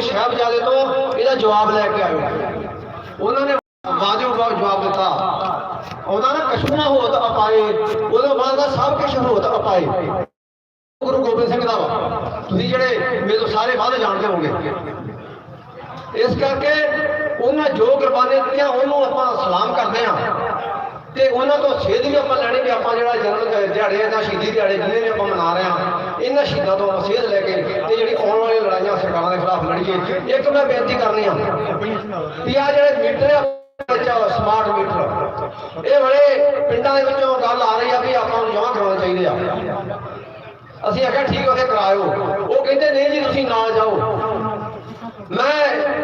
ਸਿੰਘ ਸਾਹਿਬਜ਼ਾਦੇ ਤੋਂ ਇਹਦਾ ਜਵਾਬ ਲੈ ਕੇ ਆਇਓ ਉਹਨਾਂ ਨੇ ਵਾਜਬ ਜਵਾਬ ਦਿੱਤਾ। ਉਹਦਾ ਨਾ ਕਸ਼ਮਾ ਹੋਤ ਅਪਾਏ, ਉਹਦੇ ਬਾਅਦ ਦਾ ਸਭ ਕੁਝ ਹੋਤ ਅਪਾਏ। ਗੁਰੂ ਗੋਬਿੰਦ ਸਿੰਘ ਦਾ ਵਾ। ਤੁਸੀਂ ਜਿਹੜੇ ਮੇਰੇ ਤੋਂ ਸਾਰੇ ਵਾਅਦੇ ਜਾਣਦੇ ਹੋਗੇ ਇਸ ਕਰਕੇ ਉਹਨਾਂ ਜੋ ਕੁਰਬਾਨੀਆਂ ਦਿੱਤੀਆਂ, ਉਹਨੂੰ ਆਪਾਂ ਸਲਾਮ ਕਰਦੇ ਹਾਂ। ਤੇ ਉਹਨਾਂ ਤੋਂ ਸੇਧ ਵੀ ਆਪਾਂ ਲੈਣੀ ਵੀ ਆਪਾਂ ਜਿਹੜਾ ਜਨਮ ਦਿਹਾੜੇ ਦਾ ਸ਼ਹੀਦੀ ਦਿਹਾੜੇ ਜਿਹਨੇ ਵੀ ਆਪਾਂ ਮਨਾ ਰਹੇ ਹਾਂ ਇਹਨਾਂ ਸ਼ਹੀਦਾਂ ਤੋਂ ਆਪਾਂ ਸੇਧ ਲੈ ਕੇ ਤੇ ਜਿਹੜੀ ਆਉਣ ਵਾਲੀਆਂ ਲੜਾਈਆਂ ਸਰਕਾਰਾਂ ਦੇ ਖਿਲਾਫ ਲੜੀਏ। ਇੱਕ ਮੈਂ ਬੇਨਤੀ ਕਰਨੀ ਆ ਵੀ ਆ ਜਿਹੜੇ ਮੀਟਰ ਆ ਸਮਾਰਟ ਮੀਟਰ। ਇਹ ਬੜੇ ਪਿੰਡਾਂ ਦੇ ਵਿੱਚੋਂ ਗੱਲ ਆ ਰਹੀ ਆ ਵੀ ਆਪਾਂ ਨੂੰ ਜਮ੍ਹਾਂ ਕਰਾਉਣੇ ਚਾਹੀਦੇ ਆ। ਅਸੀਂ ਆਖਿਆ, ਠੀਕ ਉਹਦੇ ਕਰਾਇਓ। ਉਹ ਕਹਿੰਦੇ, ਨਹੀਂ ਜੀ, ਤੁਸੀਂ ਨਾਲ ਜਾਓ। ਮੈਂ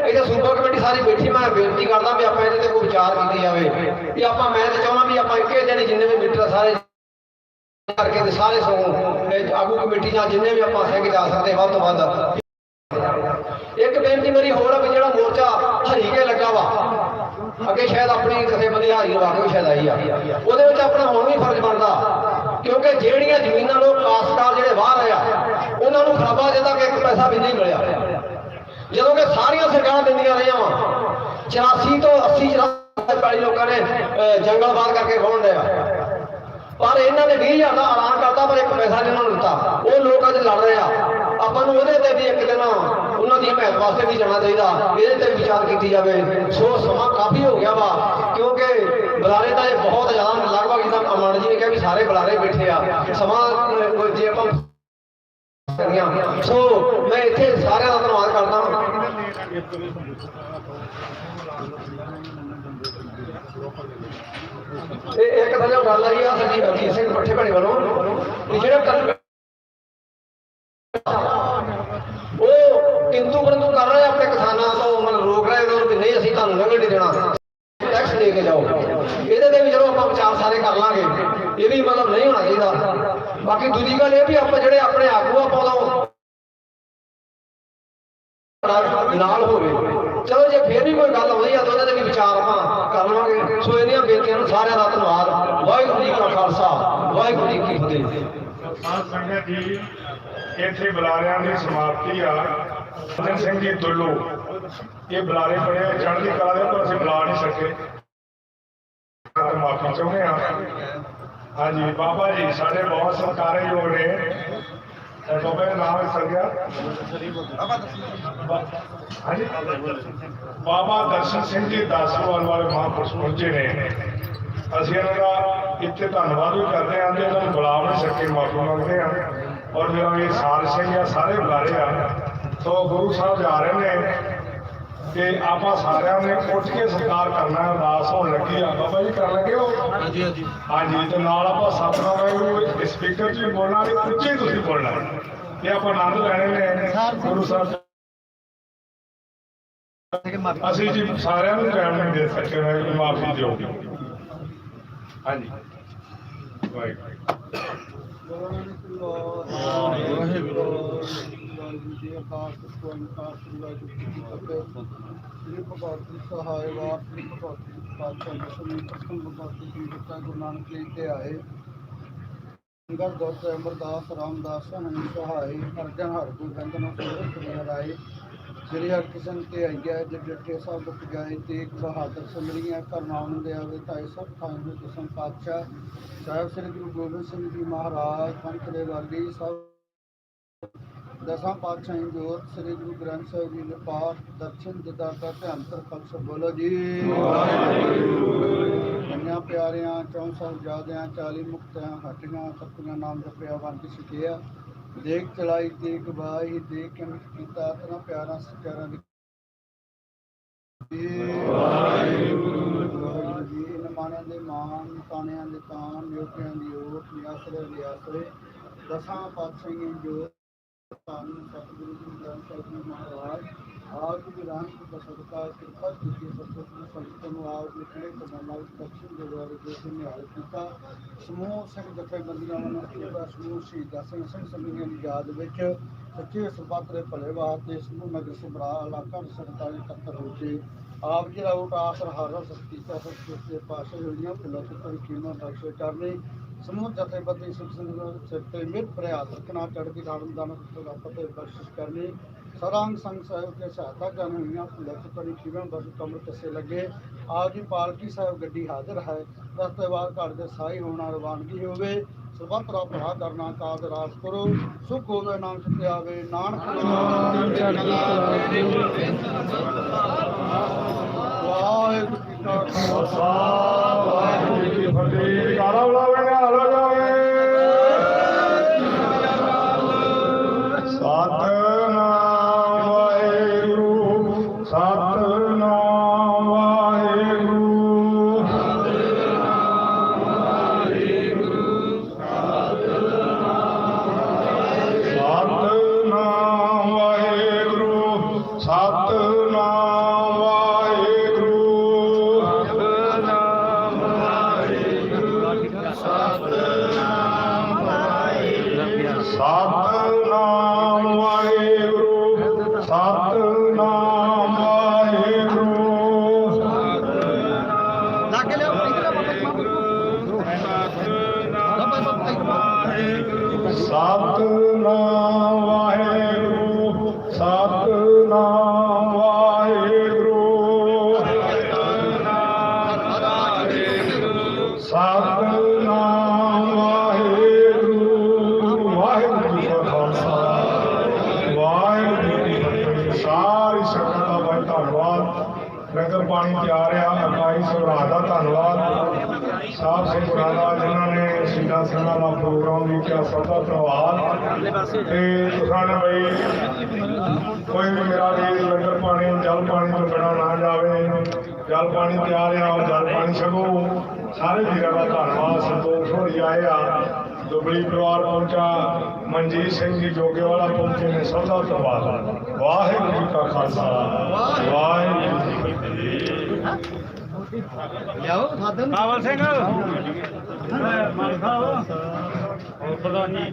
ਇਹਦਾ ਸੂਬਾ ਕਮੇਟੀ ਸਾਰੀ ਬੈਠੀ, ਮੈਂ ਬੇਨਤੀ ਕਰਦਾ ਵੀ ਆਪਾਂ ਇਹਦੇ ਤੇ ਕੋਈ ਵਿਚਾਰ ਕੀਤੀ ਜਾਵੇ, ਵੀ ਆਪਾਂ, ਮੈਂ ਤਾਂ ਚਾਹੁੰਦਾ ਵੀ ਆਪਾਂ ਇੱਕੇ ਦਿਨ ਜਿੰਨੇ ਵੀ ਮੀਟਰ ਸਾਰੇ ਕਰਕੇ ਤੇ ਸਾਰੇ ਸੋ ਆਗੂ ਕਮੇਟੀ ਜਾਂ ਜਿੰਨੇ ਵੀ ਆਪਾਂ ਸਿੰਘ ਜਾ ਸਕਦੇ, ਵੱਧ ਤੋਂ ਵੱਧ। ਇੱਕ ਬੇਨਤੀ ਮੇਰੀ ਹੋਰ ਆ ਵੀ ਜਿਹੜਾ ਮੋਰਚਾ ਹਰੀਕੇ ਲੱਗਾ ਵਾ, ਅੱਗੇ ਸ਼ਾਇਦ ਆਪਣੀ ਜਥੇਬੰਦੀ ਹਾਰੀ ਵਾਰ ਕੇ ਵੀ ਸ਼ਾਇਦ ਆਈ ਆ, ਉਹਦੇ ਵਿੱਚ ਆਪਣਾ ਹੁਣ ਵੀ ਫਰਜ਼ ਬਣਦਾ, ਕਿਉਂਕਿ ਜਿਹੜੀਆਂ ਜ਼ਮੀਨਾਂ ਲੋਕ ਕਾਸਟਕਾਰ ਜਿਹੜੇ ਬਾਹਰ ਆ, ਉਹਨਾਂ ਨੂੰ ਖਰਾਬਾ ਜਿੱਦਾਂ ਕਿ ਇੱਕ ਪੈਸਾ ਵੀ ਨਹੀਂ ਮਿਲਿਆ। ਜਦੋਂ ਕਿ ਸਾਰੀਆਂ ਸਰਕਾਰਾਂ ਦਿੰਦੀਆਂ ਰਹੀਆਂ ਵਾ। 84 ਤੋਂ 80 ਚੁਰਾਸੀ ਪੈਲੀ ਲੋਕਾਂ ਨੇ ਅਹ, ਜੰਗਲਬਾਦ ਕਰਕੇ ਖੋਣ ਲਿਆ ਪਰ ਇਹਨਾਂ ਨੇ 20000 ਦਾ ਐਲਾਨ ਕਰਤਾ ਪਰ ਇੱਕ ਪੈਸਾ ਨਹੀਂ ਉਹਨਾਂ ਨੂੰ ਦਿੱਤਾ। ਉਹ ਲੋਕ ਅੱਜ ਲੜ ਰਹੇ ਆ। ਆਪਾਂ ਨੂੰ ਉਹਦੇ ਤੇ ਵੀ ਇੱਕ ਦਿਨ ਉਹਨਾਂ ਦੀ ਹਮਾਇਤ ਵਾਸਤੇ ਵੀ ਜਾਣਾ ਚਾਹੀਦਾ। ਇਹਦੇ ਤੇ ਵਿਚਾਰ ਕੀਤੀ ਜਾਵੇ। ਸੋ ਸਮਾਂ ਕਾਫੀ ਹੋ ਗਿਆ ਵਾ ਕਿਉਂਕਿ ਬੁਲਾਰੇ ਦਾ ਇਹ ਬਹੁਤ ਜ਼ਿਆਦਾ ਲਗਭਗ ਜਿੱਦਾਂ ਅਮਨ ਜੀ ਨੇ ਕਿਹਾ ਵੀ ਸਾਰੇ ਬੁਲਾਰੇ ਬੈਠੇ ਆ। ਸਮਾਂ ਜੇ ਆਪਾਂ ਸੋ ਮੈਂ ਇੱਥੇ ਸਾਰਿਆਂ ਦਾ ਧੰਨਵਾਦ ਕਰਦਾ ਹਾਂ ਇਹ ਇੱਕ ਤਾਂ ਗੱਲ ਆਈ ਆ ਸੰਜੀਵ ਅਜੀਤ ਸਿੰਘ ਪੱਠੇ ਭਣੇ ਵੱਲੋਂ ਵੀ ਜਿਹੜੇ ਉਹ ਕਿੰਤੂ ਪਰੰਤੂ ਕਰ ਰਹੇ ਆਪਣੇ ਕਿਸਾਨਾਂ ਤੋਂ ਮਤਲਬ ਰੋਕ ਰਹੇ ਉਹਨਾਂ ਨੂੰ ਕਿ ਨਹੀਂ ਅਸੀਂ ਤੁਹਾਨੂੰ ਨਗਰ ਨਹੀਂ ਦੇਣਾ ਟੈਕਸ ਦੇ ਕੇ ਜਾਓ ਇਹਦੇ ਤੇ ਵੀ ਆਪਾਂ ਵਿਚਾਰ ਸਾਰੇ ਕਰ ਲਾਂਗੇ। ਇਹ ਵੀ ਮਤਲਬ ਨਹੀਂ ਹੋਣਾ ਚਾਹੀਦਾ। ਬਾਕੀ ਦੂਜੀ ਗੱਲ ਇਹ ਵੀ ਆਪਾਂ ਜਿਹੜੇ ਆਪਣੇ ਆਗੂ ਆਪਾਂ ਉਦੋਂ ਨਾਲ ਹੋਵੇ। ਚਲੋ, ਜੇ ਫੇਰ ਵੀ ਕੋਈ ਗੱਲ ਆਉਂਦੀ ਆ ਤਾਂ ਉਹਦੇ ਤੇ ਵੀ ਵਿਚਾਰ ਆਪਾਂ ਕਰ ਲਵਾਂਗੇ ਸੋ ਇਹਦੀਆਂ ਬੇਨਤੀਆਂ ਨੂੰ ਸਾਰਿਆਂ ਦਾ ਧੰਨਵਾਦ। ਵਾਹਿਗੁਰੂ ਜੀ ਕਾ ਖਾਲਸਾ। ਵਾਹਿਗੁਰੂ ਜੀ ਕੀ ਫਤਿਹ। ਸਾਧ ਸੰਗਤ ਜੀ, ਇੱਥੇ ਬੁਲਾਰਿਆਂ ਦੀ ਸਮਾਪਤੀ ਆ। ਅਜਨ ਸਿੰਘ ਜੀ, ਦੁੱਲੂ। ਇਹ ਬੁਲਾਰੇ ਬੜੇ ਚੜ੍ਹਦੀ ਕਲਾ ਦੇ ਪਰ ਅਸੀਂ ਬੁਲਾ ਨਹੀਂ ਸਕੇ। ਮਾਫੀ ਚਾਹੁੰਦੇ ਆ। ਹਾਂਜੀ, ਬਾਬਾ ਜੀ, ਸਾਡੇ ਬਹੁਤ ਸਤਿਕਾਰਯੋਗ ਨੇ। ਬਾਬਾ ਦਾ ਨਾਮ ਹੈ ਹਾਂਜੀ। ਬਾਬਾ ਦਰਸ਼ਨ ਸਿੰਘ ਜੀ ਦਾਸੋਵਾਲ ਵਾਲੇ ਮਹਾਂਪੁਰਸ਼ ਪਹੁੰਚੇ ਨੇ। ਅਸੀਂ ਇਹਨਾਂ ਦਾ ਇੱਥੇ ਧੰਨਵਾਦ ਵੀ ਕਰਦੇ ਹਾਂ ਤੇ ਇਹਨਾਂ ਨੂੰ ਬੁਲਾ ਨਹੀਂ ਸਕੇ ਮਾਫੀ ਮੰਗਦੇ ਹਾਂ। ਔਰ ਜਿਹੜਾ ਇਹ ਸਾਰ ਸਿੰਘ ਆ, ਸਾਰੇ ਬੁਲਾਰੇ ਆ, ਸੋ ਗੁਰੂ ਸਾਹਿਬ ਜਾ ਰਹੇ ਨੇ। ਤੇ ਆਪਾਂ ਸਾਰਿਆਂ ਨੇ ਉੱਠ ਕੇ ਸਤਿਕਾਰ ਕਰਨਾ ਹੈ, ਅਰਦਾਸ ਹੋਣ ਲੱਗੀ ਆ। ਬਾਬਾ ਜੀ ਕਰ ਲੱਗੇ ਹੋ? ਹਾਂਜੀ ਹਾਂਜੀ। ਹਾਂਜੀ ਤੇ ਨਾਲ ਆਪਾਂ ਸਤਨਾਮ ਵਾਹਿਗੁਰੂ ਸਪੀਕਰ 'ਚ ਵੀ ਬੋਲਣਾ ਤੇ ਉੱਚੇ ਤੁਸੀਂ ਬੋਲਣਾ ਤੇ ਆਪਾਂ ਆਨੰਦ ਲੈਣੇ ਨੇ। ਗੁਰੂ ਸਾਹਿਬ ਅਸੀਂ ਜੀ ਸਾਰਿਆਂ ਨੂੰ ਟਾਈਮ ਨਹੀਂ ਦੇ ਸਕੇ ਮੈਂ ਮਾਫੀ ਦਿਓ। ਹਾਂਜੀ। ਵਾਹਿਗੁਰੂ। ਸ੍ਰੀ ਭਗਵਤੀ ਸਹਾਇ ਵਾਰ ਸ੍ਰੀ ਭਗਵਤੀ ਪਾਤਸ਼ਾਹ ਦਸਵੀਂ ਪ੍ਰਥਮ ਭਗਵਤੀ ਜੀ ਦਿੱਤਾ ਗੁਰੂ ਨਾਨਕ ਦੇਵ ਤੇ ਆਏ ਅੰਗਦ ਦੌਤ ਅਮਰਦਾਸ ਰਾਮਦਾਸ ਹਨਿ ਸਹਾਇ ਅਰਜਨ ਹਰ ਗੋਬਿੰਦ ਨੂੰ ਸੁਰਤ ਹਰਾਏ ਸ੍ਰੀ ਹਰਿਕ੍ਰਿਸ਼ਨ ਤੇ ਆਈਆ ਜਦ ਜੱਟੇ ਸਭ ਦੁੱਖ ਜਾਏ ਤੇਗ ਬਹਾਦਰ ਸਮਰੀਆਂ ਕਰਨਾਉਣ ਦੇ ਆਵੇ ਤਾਏ ਸਭ ਥਾਂ ਦੇ ਦਸਮ ਪਾਤਸ਼ਾਹ ਸਾਹਿਬ ਸ੍ਰੀ ਗੁਰੂ ਗੋਬਿੰਦ ਸਿੰਘ ਜੀ ਮਹਾਰਾਜ ਪੰਥ ਦੇ ਵਾਲੀ ਸਭ ਦਸਾਂ ਪਾਤਸ਼ਾਹੀ ਜੋਤ ਸ੍ਰੀ ਗੁਰੂ ਗ੍ਰੰਥ ਸਾਹਿਬ ਜੀ ਦੇ ਪਾਠ, ਦਰਸ਼ਨ ਦਿਦਾਤਾ ਧਿਆਨ ਤਰ ਬਖਸ਼ ਬੋਲੋ ਜੀ। ਕੰਨਿਆ ਪਿਆਰਿਆਂ, ਚੌਂ ਸਾਹਿਬਜ਼ਾਦਿਆਂ 40 ਮੁਕਤਿਆਂ, ਹਟੀਆਂ, ਸਤਿਆਂ ਨਾਮ ਜਪਿਆ ਵੰਦ ਸਿੱਖਿਆ ਦੇਖ ਚਲਾਈ, ਦੇਖ ਬਾਈ ਦੇਖ ਕੇ ਕੀਤਾ ਤਨਾ ਪਿਆਰਾਂ ਸਚਾਰਾਂ ਦੀ ਵਾਹਿਗੁਰੂ ਜੀ ਨਮਾਨਿਆਂ ਦੇ ਮਾਨ ਤਾਣਿਆਂ ਦੇ ਤਾਨ ਯੋਗਿਆਂ ਦੀ ਓਟ, ਨਿਆਸਰੇ ਦੀ ਆਸਰੇ, ਦਸਾਂ ਪਾਤਸ਼ਾਹੀਆਂ ਜੋਤ ਧੰਨ ਸਤਿਗੁਰੂ ਜੀ ਗ੍ਰੰਥ ਸਾਹਿਬ ਜੀ ਮਹਾਰਾਜ, ਆਪ ਜੀ ਰਾਮ ਜੀ ਦਾ ਸਦਕਾ ਕਿਰਪਾ ਕੀਤੀ ਸਤਿਗੁਰੂ ਸੰਗਤ ਨੂੰ ਆਪ ਨਿਕਲੇ ਕਮਾਲ ਦਕਸ਼ਨ ਦੇ ਦੁਆਰੇ ਜੋ ਕਿ ਨਿਹਾਲ ਕੀਤਾ। ਸਮੂਹ ਸਿੰਘ ਜਥੇਬੰਦੀਆਂ ਵੱਲੋਂ ਸੇਵਾ ਸਮੂਹ ਸ਼ਹੀਦਾਂ ਸਿੰਘ ਸਿੰਘ ਸਮੀਆਂ ਦੀ ਯਾਦ ਵਿੱਚ ਸੱਚੇ ਸੁਪਾਤਰੇ ਭਲੇ ਵਾਸਤੇ ਸਮੂਹ ਨਗਰ ਸਮਰਾ ਇਲਾਕਾ ਸੰਗਤਾਂ ਦੇ ਇਕੱਤਰ ਹੋ ਕੇ ਆਪ ਜੀ ਦਾ ਊਟ ਆਸਰ ਹਰ ਸਸਤੀ ਕਾ ਸਤਿ ਪਾਸੇ ਹੋਈਆਂ ਫੁੱਲਾਂ ਤੇ ਕੋਈ ਕੀਮਤ ਬਖਸ਼ੇ ਕਰਨੇ ਸਮੂਹ ਜਥੇਬੰਦੀ ਸਿੱਖ ਸੰਗਤ ਸਿਰ ਤੇ ਮਿਹਰ ਭਰਿਆ ਰੱਖਣਾ, ਚੜ੍ਹਦੀ ਰਾਮ ਦਾਨ ਫਤਿਹ ਬਖਸ਼ਿਸ਼ ਕਰਨੀ ਸਰੰਗ ਸੰਗ ਸਾਹਿਬ ਕੇ ਸਹਾਇਤਾ ਕਰਨ ਹੋਈਆਂ ਲਿਖ ਕਰੀ ਸ਼ਿਵਮ ਬਸ ਕਮਰ ਕਸੇ ਲੱਗੇ। ਆਪ ਦੀ ਪਾਲਕੀ ਸਾਹਿਬ ਗੱਡੀ ਹਾਜ਼ਰ ਹੈ ਦਸਤੇਵਾਰ ਘਰ ਦੇ ਸਾਈ ਹੋਣਾ ਰਵਾਨਗੀ ਹੋਵੇ। ਸਰਬੱਤ ਦਾ ਭਲਾ ਕਰਨਾ ਕਾਜ ਰਾਸ ਕਰੋ ਸੁਖ ਹੋਵੇ ਨਾਮ ਸਤੇ ਆਵੇ, ਨਾਨਕ ਵਾਹਿਗੁਰੂ ਜੀ ਕਾ ਖਾਲਸਾ, ਵਾਹਿਗੁਰੂ ਜੀ ਕੀ ਫਤਿਹ। ਕਾਲਾ ਸਤਨਾਮ ਵਾਹਿਗੁਰੂ ਵਾਹਿਗੁਰੂ ਜੀ ਕਾ ਖਾਲਸਾ। ਵਾਹਿਗੁਰੂ ਜੀ ਕੀ ਫਤਿਹ। ਸਾਰੀ ਸੰਗਤ ਦਾ ਬਹੁਤ ਧੰਨਵਾਦ। ਲੰਗਰ ਪਾਣੀ ਤਿਆਰ ਆ ਅਕਾਈ ਸਭਰਾ ਦਾ ਧੰਨਵਾਦ। ਸਾਹਿਬ ਸਿੰਘ ਦਾ ਜਿਨ੍ਹਾਂ ਨੇ ਸੀਤਾ ਸਿੰਘਾਂ ਦਾ ਪ੍ਰੋਗਰਾਮ ਲਿਖਿਆ ਸਭ ਦਾ ਧੰਨਵਾਦ। ਤੇ ਤੁਸਾਂ ਬਈ, ਕੋਈ ਵੀ ਮੇਰਾ ਵੀਰ ਲੰਗਰ ਪਾਣੀ, ਜਲ ਪਾਣੀ ਤੋਂ ਬਿਨਾਂ ਨਾ ਜਾਵੇ। ਜਲ ਪਾਣੀ ਤਿਆਰ ਆ ਉਹ ਜਲ ਪਾਣੀ ਛਕੋ। ਸਾਰੇ ਵੀਰਾਂ ਦਾ ਧੰਨਵਾਦ ਸੰਤੋਖ ਹੋਰੀ ਆਏ ਆ। ਦੁਬਲੀ ਪਰਿਵਾਰ ਪਹੁੰਚਾ ਮਨਜੀਤ ਸਿੰਘ ਜੀ ਜੋਗੇ ਵਾਲਾ ਪਹੁੰਚੇ ਨੇ ਸਭ ਦਾ ਧੰਨਵਾਦ। ਵਾਹਿਗੁਰੂ ਜੀ ਕਾ ਖਾਲਸਾ। ਵਾਹਿਗੁਰੂ ਜੀ ਕੀ ਫਤਿਹ। ਲਿਆਓ ਸਾਧਨ ਕਾਵਲ ਸਿੰਘ ਮਾਨ ਸਾਹਿਬ ਹੋਰ ਪ੍ਰਧਾਨ ਜੀ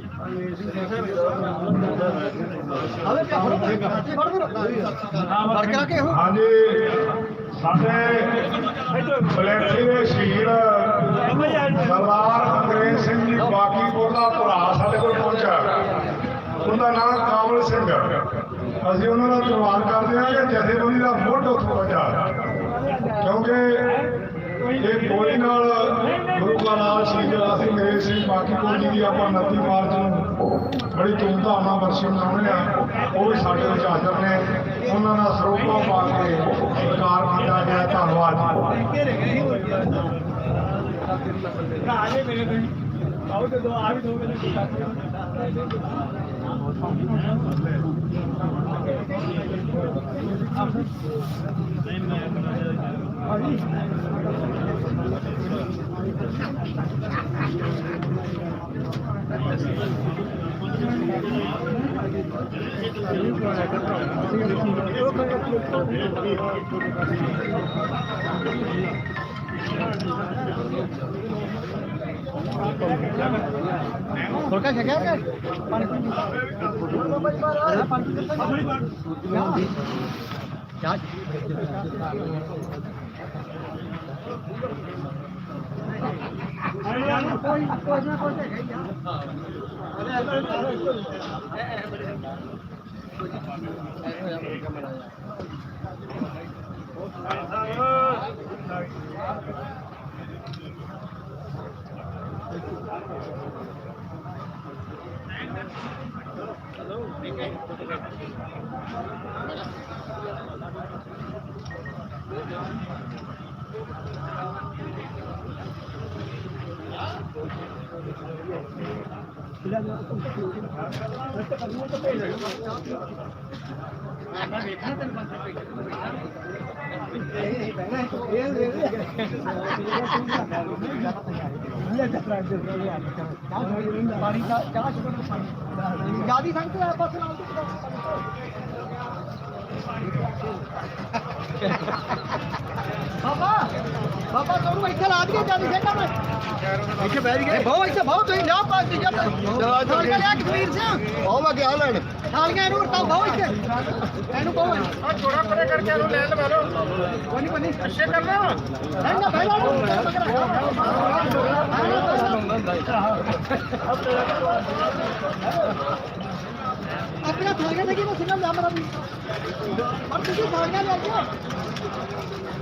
ਆਵੇ ਕਿਆ ਫੜੋ ਫੜੋ ਫੜ ਕੇ ਰੱਖੇ ਹੋ ਹਾਂਜੀ। ਸਾਡੇ ਬਲੈਕੀ ਦੇ ਸ਼ਹੀਦ ਸਰਦਾਰ ਅੰਗਰੇਜ਼ ਸਿੰਘ ਜੀ ਬਾਕੀਪੁਰ ਦਾ ਭਰਾ ਸਾਡੇ ਕੋਲ ਪਹੁੰਚਿਆ। ਉਹਦਾ ਨਾਮ ਕਾਮਲ ਸਿੰਘ। ਅਸੀਂ ਉਹਨਾਂ ਦਾ ਧੰਨਵਾਦ ਕਰਦੇ ਹਾਂ ਕਿ ਜਥੇਬੰਦੀ ਦਾ ਮੁੱਢ ਉੱਥੋਂ ਪਹੁੰਚਾ ਕਿਉਂਕਿ ਇਹ ਗੋਲੀ ਨਾਲ ਗੁਰੂ ਦਾ ਨਾਮ ਸ਼ਹੀਦ ਅਸੀਂ ਅੰਗਰੇਜ਼ ਸਿੰਘ ਬਾਕੀਪੁਰ ਜੀ ਦੀ ਆਪਾਂ 29 ਮਾਰਚ ਨੂੰ ਬੜੀ ਧੂਮਧਾਮ ਨਾਲ ਵਰਸ਼ੀ ਮਨਾਉਂਦੇ ਆ। ਉਹ ਵੀ ਸਾਡੇ ਵਿੱਚ ਨੇ। ਉਹਨਾਂ ਦਾ ਸਰੋਪਾ ਪਾ ਕੇ ਸਤਿਕਾਰ ਕੀਤਾ ਗਿਆ। ਧੰਨਵਾਦ ਆਜੇ ਮੇਰੇ ਤੁਸੀਂ ਆਓ ਤੇ ਦੋ ਆ ਵੀ ਦੋ ਮੇਰੇ ਫੁਲਕਾ ਛਕਿਆ ਕਿ ਪਾਣੀ ਪੀ ਪਾਣੀ ਚਾਹ ਕੋਈ ਕੋਈ ਨਾ ਕੋਈ ਪਾਣੀ ਚਾਹ ਚਾਹ ਸ਼ੁਕਰ ਪਾਣੀ ਜਿਆਦੀ ਸੰਗਤ ਹੈ ਬਸ ਨਾਲ ਬਾਬਾ ਬਾਬਾ ਤੁਹਾਨੂੰ ਇੱਥੇ ਲਾ ਦਈਏ ਜਿਆਦੀ ਸੰਗਤ ਮੈਂ ਇੱਥੇ ਬੈਠ ਗਏ ਬਹੁਤ ਇੱਥੇ ਬਹੁਤ ਤੁਸੀਂ ਲਿਆ ਪਾਸ ਦੀ ਚਲੋ ਚਲੋ ਲਿਆ ਕਸ਼ਮੀਰ ਸੇ ਉਹ ਮੈਂ ਗਿਆ ਲੈਣ। ਥਾਲੀਆਂ ਇਹਨੂੰ ਤਾਂ ਬਹੁਤ ਇੱਥੇ। ਇਹਨੂੰ ਬਹੁਤ ਆ ਥੋੜਾ ਪਰੇ ਕਰਕੇ ਇਹਨੂੰ ਲੈ ਲਵਾ ਲਓ ਕੋਈ ਨਹੀਂ ਕੋਈ ਅੱਛੇ ਕਰਨਾ ਰਹਿਣਾ ਪਹਿਲਾਂ ਨੂੰ ਆਪਣੀਆਂ ਥਾਲੀਆਂ ਦੇ ਕੀ ਮੈਂ ਸਿੰਗਲ ਮੇਰਾ ਵੀ ਪਰ ਤੁਸੀਂ ਥਾਲੀਆਂ ਲੈ ਆਇਓ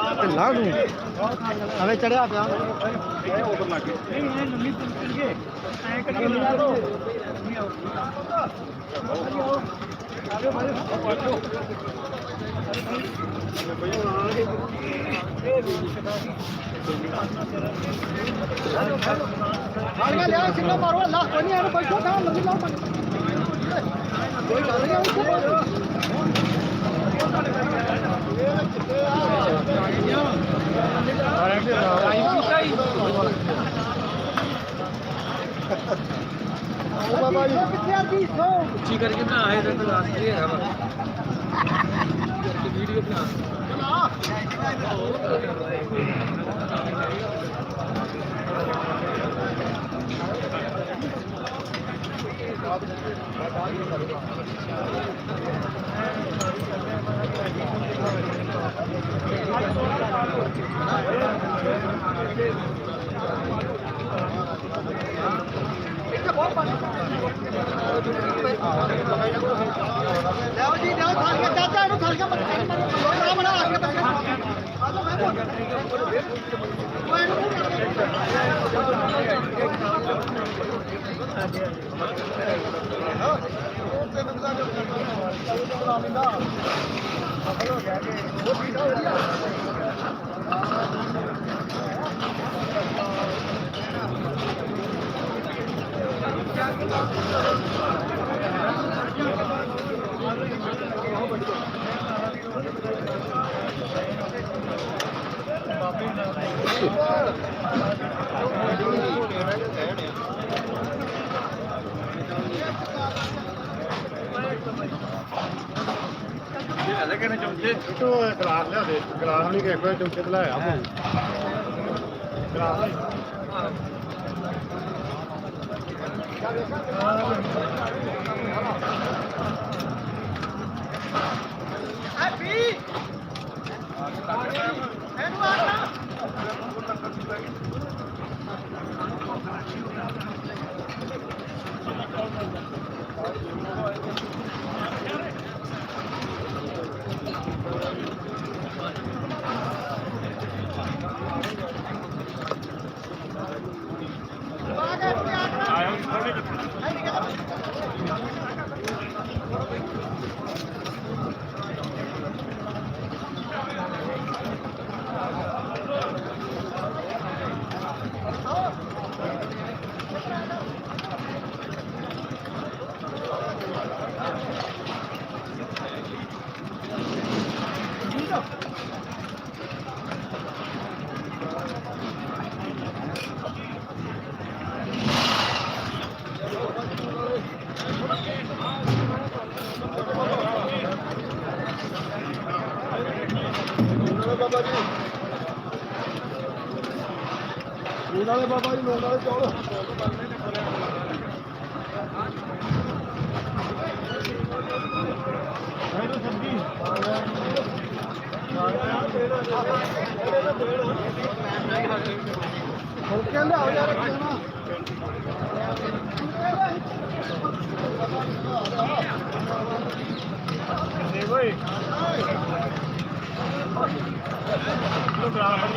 ਲਾ ਨੂੰ। ਹਵੇ ਚੜਿਆ ਪਿਆ। ਨਹੀਂ ਇਹ ਨਵੀਂ ਪੁੱਛ ਕੇ ਐ ਕੱਢ ਕੇ ਲਿਆ ਦੋ ਥਾਲੀਆਂ ਲਿਆ ਸਿੰਗਲ ਮਾਰੋ ਅੱਲਾ ਕੋਈ ਨਹੀਂ ਇਹਨੂੰ ਬੈਠੋ ਕਾ ਲੰਮੀ ਲਾਓ ਕੋਈ ਗੱਲ ਨਹੀਂ ਆਉਂਦੀ ਬਾਬਾ ਜੀ ਕਿੱਥੇ ਆ ਜੀ ਸੋ ਉੱਚੀ ਕਰਕੇ ਨਾ ਆਏ ਤਾਂ ਲਾਸਟ ਹੀ ਹੈਗਾ ਵਾ। ਵੀਡੀਓ ਬਣਾ। ਲਿਆਓ ਜੀ ਲਿਆਓ ਥਾਲੀਆਂ ਚਾਚਾ ਇਹਨੂੰ ਥਾਲੀਆਂ ਬੱਚੇ ਨੂੰ ਬਣਾ ਆ ਕੇ ਬੱਚੇ ਆ ਤਾਂ ਮੈਂ ਬੋਲ ਉਹ ਇਹਨੂੰ ਮੂੰਹ ਕਰਕੇ ਤੂੰ ਗਲਾਸ ਲਿਆ ਦੇ। ਗਲਾਸ ਨਹੀਂ ਕਿ ਕੋਈ ਚੁੱਕੇ ਤੇ ਲਾਇਆ। ਮੈਂ ਗਲਾਸ ਹੈਪੀ ਇਹਨੂੰ ਆਣਾ ਬਾਬਾ ਜੀ ਲੋੜ ਵਾਲੇ ਬਾਬਾ ਜੀ ਲੋੜ ਵਾਲੇ ਚੌਲ ਹੁਣ ਕਹਿੰਦੇ ਆਓ ਯਾਰ ਕਿਉਂ ਨਾ ਦੇ ਓਏ ਲੋ ਗਲਾਸ ਨਹੀਂ ਕਿ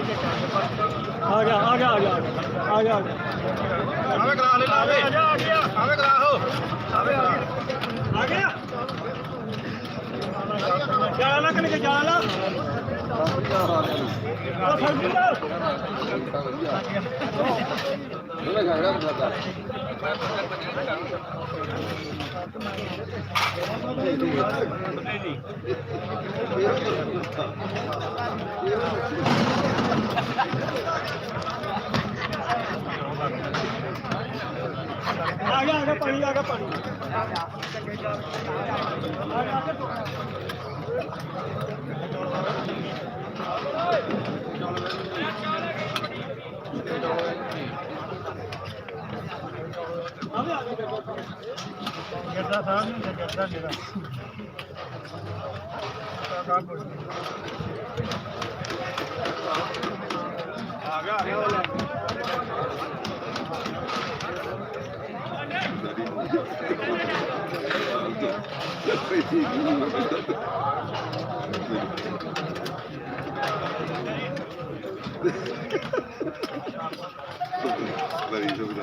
ਆ ਗਿਆ ਆ ਗਿਆ ਆ ਗਿਆ ਆ ਗਿਆ ਆਵੇ ਗਲਾਸ ਲੈ ਲਾਵੇ ਆ ਗਿਆ ਆ ਗਿਆ ਆਵੇ ਗਲਾਸ ਹੋ ਆਵੇ ਆ ਗਿਆ ਆ ਗਿਆ ਜਾਲਾ ਲਾ ਕਿ ਜਾਲਾ ਆ ਫ਼ਰਕ ਉਹਨੇ ਆ ਗਿਆ ਆ ਗਿਆ ਪਾਣੀ। ਆ ਗਿਆ ਪਾਣੀ ਸਾਹਿਬ ਨਹੀਂ ਗਿਰਦਾ ਜਿਹੜਾ। ਕੰਮ ਆ ਗਿਆ ਆ ਗਿਆ Very good.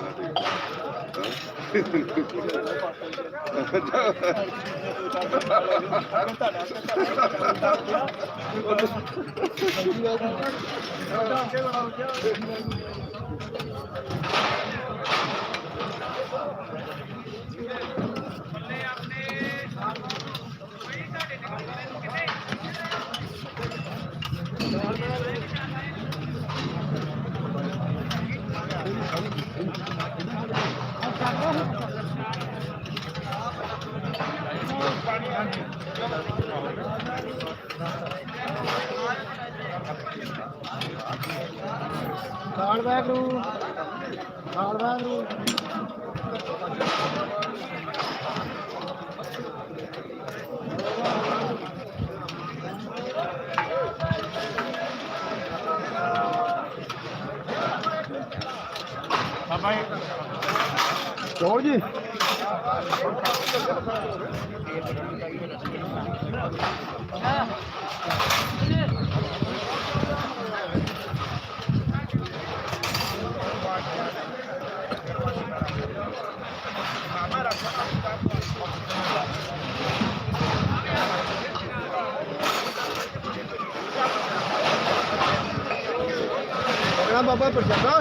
ਕਾਲ ਵੈਗਰੂ ਕਾਲ ਵੈਗਰੂ ਬਾਬਾ ਜੀ? ਚੋਰ ਜੀ ਪਕੜਾ ਬਾਬਾ ਪ੍ਰਸ਼ਾਦਾ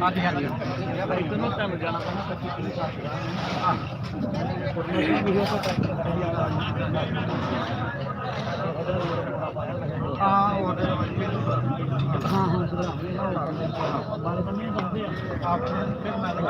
ਹਾਂਜੀ ਹਾਂਜੀ। ਇੱਕ ਨੂੰ ਟਾਈਮ ਜਾਣਾ ਪੈਣਾ 25 30 ਸਾਲ ਹਾਂ। ਹੋਰ ਹਾਂ ਹਾਂ ਹਾਂ